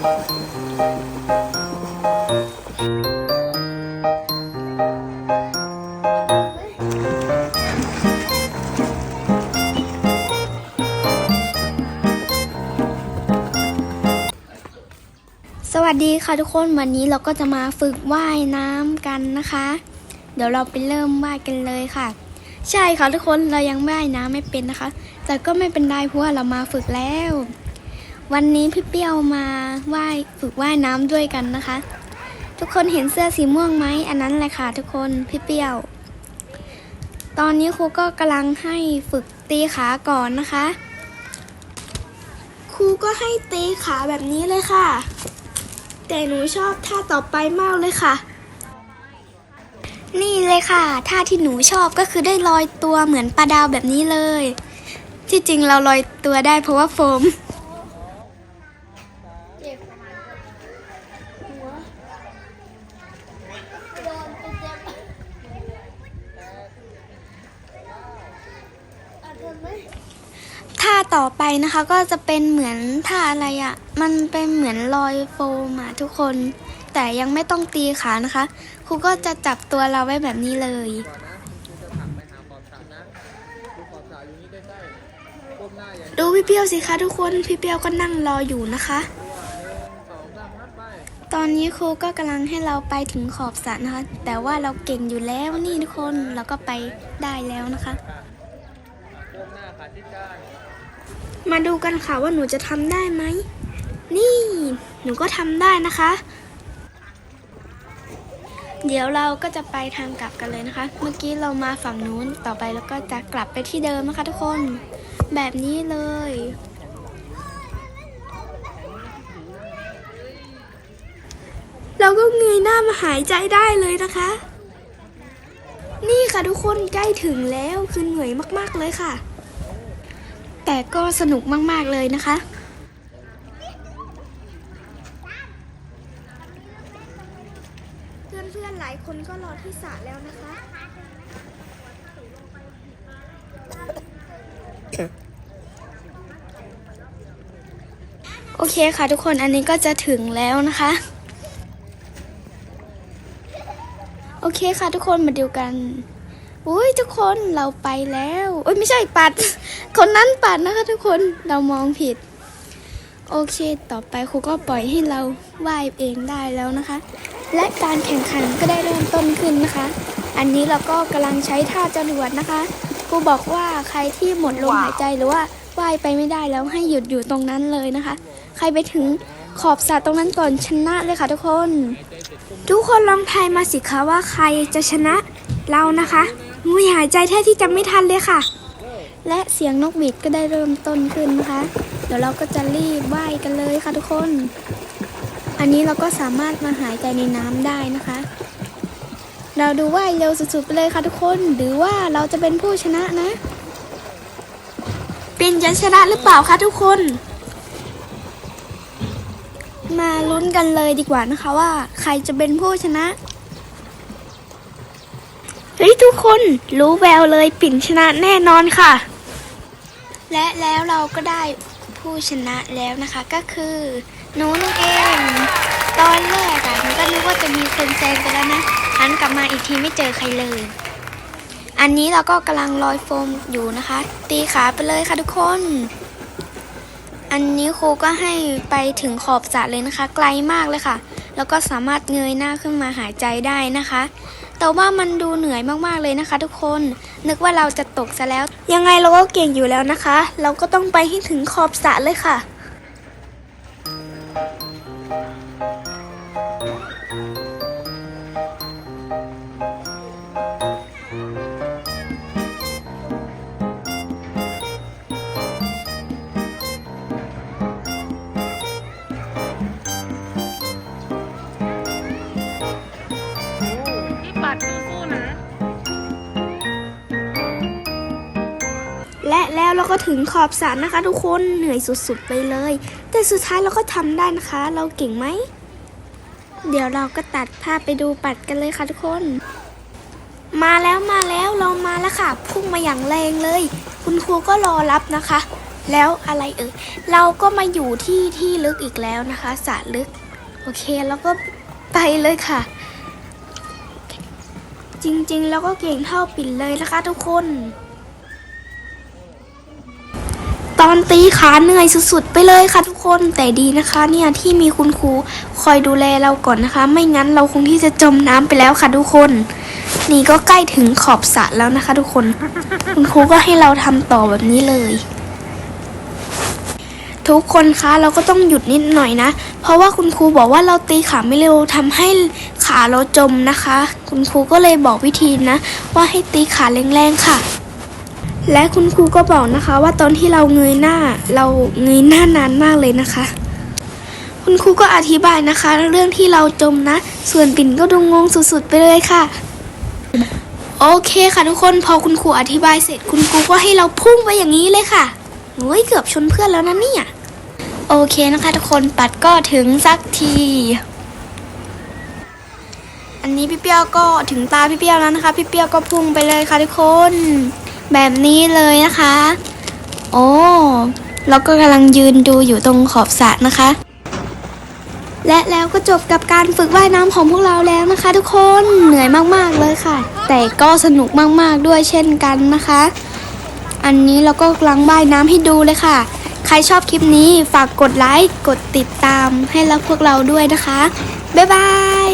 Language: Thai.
สวัสดีค่ะทุกคนวันนี้เราก็จะมาฝึกว่ายน้ำกันนะคะ เดี๋ยวเราไปเริ่มว่ายกันเลยค่ะ ใช่ค่ะทุกคนเรายังว่ายน้ำไม่เป็นนะคะ แต่ก็ไม่เป็นไรเพราะว่าเรามาฝึกแล้ว วันนี้พี่เปี้ยวมาว่ายฝึกว่ายน้ำด้วยกันนะคะ ทุกคนเห็นเสื้อสีม่วงไหมอันนั้นแหละค่ะทุกคนพี่เปี้ยว ตอนนี้ครูก็กำลังให้ฝึกตีขาก่อนนะคะ ครูก็ให้ตีขาแบบนี้เลยค่ะ แต่หนูชอบท่าต่อไปมากเลยค่ะ นี่เลยค่ะท่าที่หนูชอบก็คือได้ลอยตัวเหมือนปลาดาวแบบนี้เลย ที่จริงเราลอยตัวได้เพราะว่าโฟม ต่อไปนะคะก็จะเป็นเหมือนท่าอะไรอะ่ะ มันเป็นเหมือนลอยโฟมอะทุกคน แต่ยังไม่ต้องตีขานะคะ ครูก็จะจับตัวเราไว้แบบนี้เลย ดูพี่เปียวสิคะทุกคน พี่เปียวก็นั่งรออยู่นะคะ ตอนนี้ครูก็กำลังให้เราไปถึงขอบสระนะคะ แต่ว่าเราเก่งอยู่แล้วนี่ทุกคน เราก็ไปได้แล้วนะคะ ก้มหน้าขาชิดกัน มาดูกันค่ะว่าหนูจะทำได้ไหม นี่ หนูก็ทำได้นะคะ เดี๋ยวเราก็จะไปทางกลับกันเลยนะคะ เมื่อกี้เรามาฝั่งนู้น ต่อไปแล้วก็จะกลับไปที่เดิมนะคะทุกคน แบบนี้เลยเราก็เงยหน้ามาหายใจได้เลยนะคะ นี่ค่ะทุกคนใกล้ถึงแล้วคือเหนื่อยมากๆเลยค่ะ แต่ก็สนุกมาก ๆ เลยนะคะ เพื่อนๆหลายคนก็รอที่สระแล้วนะคะ โอเคค่ะทุกคนอันนี้ก็จะถึงแล้วนะคะ โอเคค่ะทุกคนมาดูกัน อุ้ยทุกคนเราไปแล้วเอ้ยไม่ใช่ปัด คนนั้นปัดนะคะทุกคนเรามองผิด โอเคต่อไปครูก็ปล่อยให้เราว่ายเองได้แล้วนะคะ และการแข่งขันก็ได้เริ่มต้นขึ้นนะคะ อันนี้เราก็กำลังใช้ท่าจรวดนะคะครูบอกว่าใครที่หมดลมหายใจหรือว่าว่ายไปไม่ได้แล้วให้หยุดอยู่ตรงนั้นเลยนะคะ ใครไปถึงขอบสระตรงนั้นก่อนชนะเลยค่ะทุกคน ทุกคนลองทายมาสิคะว่าใครจะชนะเรานะคะ มุยหายใจแทบที่จะไม่ทันเลยค่ะ และเสียงนกหวีดก็ได้เริ่มต้นขึ้นนะคะ เดี๋ยวเราก็จะรีบว่ายกันเลยค่ะทุกคน อันนี้เราก็สามารถมาหายใจในน้ำได้นะคะ เราดูว่ายเร็วสุดๆไปเลยค่ะทุกคน หรือว่าเราจะเป็นผู้ชนะนะ เป็นจะชนะหรือเปล่าคะทุกคน มาลุ้นกันเลยดีกว่านะคะว่า ใครจะเป็นผู้ชนะ เฮ้ยทุกคนรู้แววเลยปิ่นชนะแน่นอนค่ะ และแล้วเราก็ได้ผู้ชนะแล้วนะคะก็คือหนูนั่นเอง ตอนแรกอะหนูก็นึกว่าจะมีคนแซงไปแล้วนะหันกลับมาอีกทีไม่เจอใครเลย อันนี้เราก็กำลังลอยโฟมอยู่นะคะ ตีขาไปเลยค่ะทุกคน อันนี้ครูก็ให้ไปถึงขอบสระเลยนะคะ ไกลมากเลยค่ะ แล้วก็สามารถเงยหน้าขึ้นมาหายใจได้นะคะ แต่ว่ามันดูเหนื่อยมากๆเลยนะคะ ทุกคน นึกว่าเราจะตกซะแล้ว ยังไงเราก็เก่งอยู่แล้วนะคะ เราก็ต้องไปให้ถึงขอบสระเลยค่ะ แล้วเราก็ถึงขอบสระนะคะ ทุกคนเหนื่อยสุดๆไปเลย แต่สุดท้ายเราก็ทำได้นะคะ เราเก่งไหม เดี๋ยวเราก็ตัดภาพไปดูปัดกันเลยค่ะทุกคน มาแล้วมาแล้วเรามาแล้วค่ะ พุ่งมาอย่างแรงเลย คุณครูก็รอรับนะคะ แล้วอะไรเอ่ยเราก็มาอยู่ที่ที่ลึกอีกแล้วนะคะสระลึก โอเคแล้วก็ไปเลยค่ะ จริงๆ แล้วก็เก่งเท่าปิ่นเลยนะคะทุกคน ตอนตีขาเหนื่อยสุดๆ ไปเลยค่ะทุกคนแต่ดีนะคะเนี่ยที่มีคุณครูคอยดูแลเราก่อนนะคะ ไม่งั้นเราคงที่จะจมน้ำไปแล้วค่ะทุกคน นี่ก็ใกล้ถึงขอบสระแล้วนะคะ ทุกคน คุณครูก็ให้เราทำต่อแบบนี้เลย ทุกคนคะเราก็ต้องหยุดนิดหน่อยนะ เพราะว่าคุณครูบอกว่าเราตีขาไม่เร็วทำให้ขาเราจมนะคะ คุณครูก็เลยบอกวิธีนะ ว่าให้ตีขาแรงๆค่ะ และคุณครูก็บอกนะคะว่าตอนที่เราเงยหน้าเราเงยหน้านานมากเลยนะคะ คุณครูก็อธิบายนะคะ เรื่องที่เราจมนะ ส่วนปิ่นก็ดูงงสุดๆไปเลยค่ะ โอเคค่ะทุกคนพอคุณครูอธิบายเสร็จ คุณครูก็ให้เราพุ่งไปอย่างนี้เลยค่ะโอ้ยเกือบชนเพื่อนแล้วนะเนี่ยโอเคนะคะทุกคนปัดก็ถึงสักที อันนี้พี่เปี้ยวก็ถึงตาพี่เปี้ยวแล้วนะคะ พี่เปี้ยวก็พุ่งไปเลยค่ะทุกคน แบบนี้เลยนะคะ โอ้เราก็กำลังยืนดูอยู่ตรงขอบสระนะคะ และแล้วก็จบกับการฝึกว่ายน้ำของพวกเราแล้วนะคะ ทุกคนเหนื่อยมากๆเลยค่ะ แต่ก็สนุกมากๆด้วยเช่นกันนะคะ อันนี้เราก็กำลังว่ายน้ำให้ดูเลยค่ะ ใครชอบคลิปนี้ฝากกดไลค์กดติดตามให้เราพวกเราด้วยนะคะ บ๊ายบาย